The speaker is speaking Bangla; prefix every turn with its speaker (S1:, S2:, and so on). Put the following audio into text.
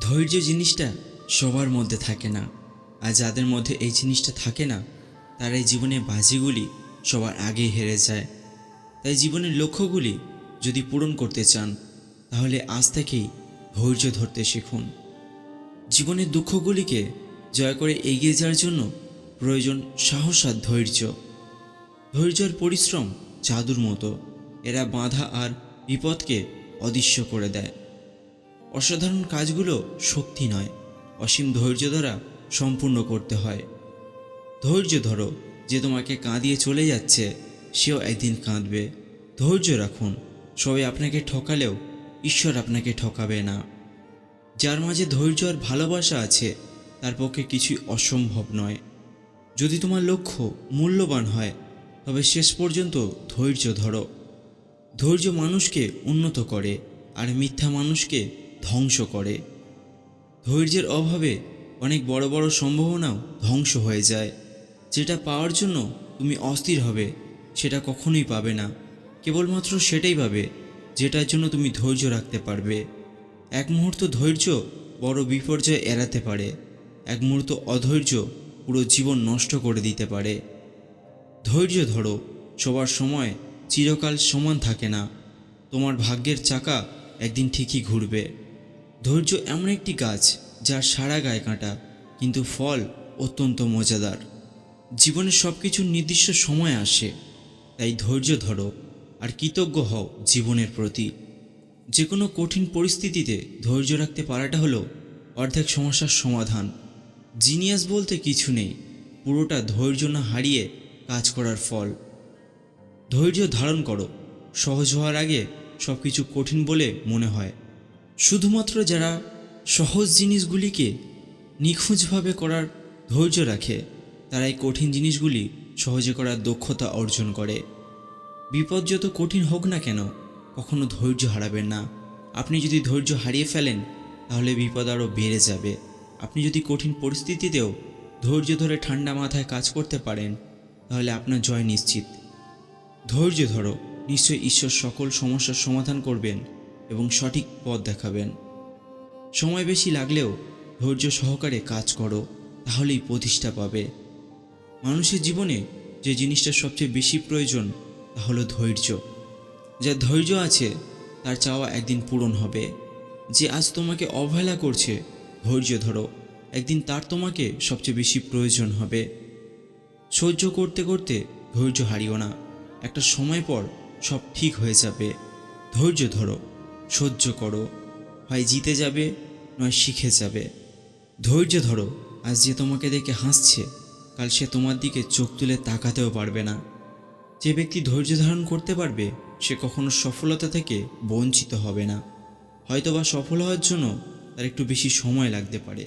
S1: ধৈর্য জিনিসটা সবার মধ্যে থাকে না। আর যাদের মধ্যে এই জিনিসটা থাকে না তারাই জীবনে বাজিগুলি সবার আগে হেরে যায়। তাই জীবনের লক্ষ্যগুলি যদি পূরণ করতে চান, তাহলে আজ থেকেই ধৈর্য ধরতে শিখুন। জীবনের দুঃখগুলিকে জয় করে এগিয়ে যাওয়ার জন্য প্রয়োজন সাহস আর ধৈর্য। ধৈর্য আর পরিশ্রম জাদুর মতো। এরা বাধা আর বিপদকে অদৃশ্য করে দেয়। অসাধারণ কাজগুলো শক্তি নয়, অসীম ধৈর্য দ্বারা সম্পূর্ণ করতে হয়। ধৈর্য ধরো, যে তোমাকে কাঁদিয়ে চলে যাচ্ছে, সেও একদিন কাঁদবে। ধৈর্য রাখুন, সবাই আপনাকে ঠকালেও ঈশ্বর আপনাকে ঠকাবে না। যার মাঝে ধৈর্য আর ভালোবাসা আছে, তার পক্ষে কিছুই অসম্ভব নয়। যদি তোমার লক্ষ্য মূল্যবান হয়, তবে শেষ পর্যন্ত ধৈর্য ধরো। ধৈর্য মানুষকে উন্নত করে, আর মিথ্যা মানুষকে ধ্বংস করে। ধৈর্যের অভাবে অনেক বড় বড় সম্ভাবনাও ধ্বংস হয়ে যায়। যেটা পাওয়ার জন্য তুমি অস্থির হবে, সেটা কখনোই পাবে না। কেবলমাত্র সেটাই পাবে, যেটার জন্য তুমি ধৈর্য রাখতে পারবে। এক মুহূর্ত ধৈর্য বড় বিপর্যয় এড়াতে পারে। এক মুহূর্ত অধৈর্য পুরো জীবন নষ্ট করে দিতে পারে। ধৈর্য ধরো, সবার সময় চিরকাল সমান থাকে না। তোমার ভাগ্যের চাকা একদিন ঠিকই ঘুরবে। ধৈর্য এমন একটি গাছ যার সারা গায়ে কাঁটা, কিন্তু ফল অত্যন্ত মজাদার। জীবনে সব কিছুর নির্দিষ্ট সময় আসে, তাই ধৈর্য ধরো আর কৃতজ্ঞ হও জীবনের প্রতি। যে কোনো কঠিন পরিস্থিতিতে ধৈর্য রাখতে পারাটা হলো অর্ধেক সমস্যার সমাধান। জিনিয়াস বলতে কিছু নেই, পুরোটা ধৈর্য না হারিয়ে কাজ করার ফল। ধৈর্য ধারণ করো, সহজ হওয়ার আগে সব কিছু কঠিন বলে মনে হয়। শুধুমাত্র যারা সহজ জিনিসগুলিকে নিখুঁজভাবে করার ধৈর্য রাখে, তারাই কঠিন জিনিসগুলি সহজে করার দক্ষতা অর্জন করে। বিপদ যত কঠিন হোক না কেন, কখনো ধৈর্য হারাবেন না। আপনি যদি ধৈর্য হারিয়ে ফেলেন, তাহলে বিপদ আরও বেড়ে যাবে। আপনি যদি কঠিন পরিস্থিতিতেও ধৈর্য ধরে ঠান্ডা মাথায় কাজ করতে পারেন, তাহলে আপনার জয় নিশ্চিত। ধৈর্য ধরো, নিশ্চয়ই ঈশ্বর সকল সমস্যার সমাধান করবেন। এবং সঠিক পথ দেখাবেন। সময় বেশি লাগলেও ধৈর্য সহকারে কাজ করো, তাহলেই প্রতিষ্ঠা পাবে। মানুষের জীবনে যে জিনিসটা সবচেয়ে বেশি প্রয়োজন, তা হলো ধৈর্য। যার ধৈর্য আছে, তার চাওয়া একদিন পূরণ হবে। যে আজ তোমাকে অবহেলা করছে, ধৈর্য ধরো, একদিন তার তোমাকে সবচেয়ে বেশি প্রয়োজন হবে। সহ্য করতে করতে ধৈর্য হারিও না, একটা সময় পর সব ঠিক হয়ে যাবে। ধৈর্য ধরো। সহ্য করো। হয় জিতে যাবে, নয় শিখে যাবে। ধৈর্য ধরো, আজ যে তোমাকে দেখে হাসছে, কাল সে তোমার দিকে চোখ তুলে তাকাতেও পারবে না। যে ব্যক্তি ধৈর্য ধারণ করতে পারবে, সে কখনো সফলতা থেকে বঞ্চিত হবে না। হয়তোবা সফল হওয়ার জন্য তার একটু বেশি সময় লাগতে পারে।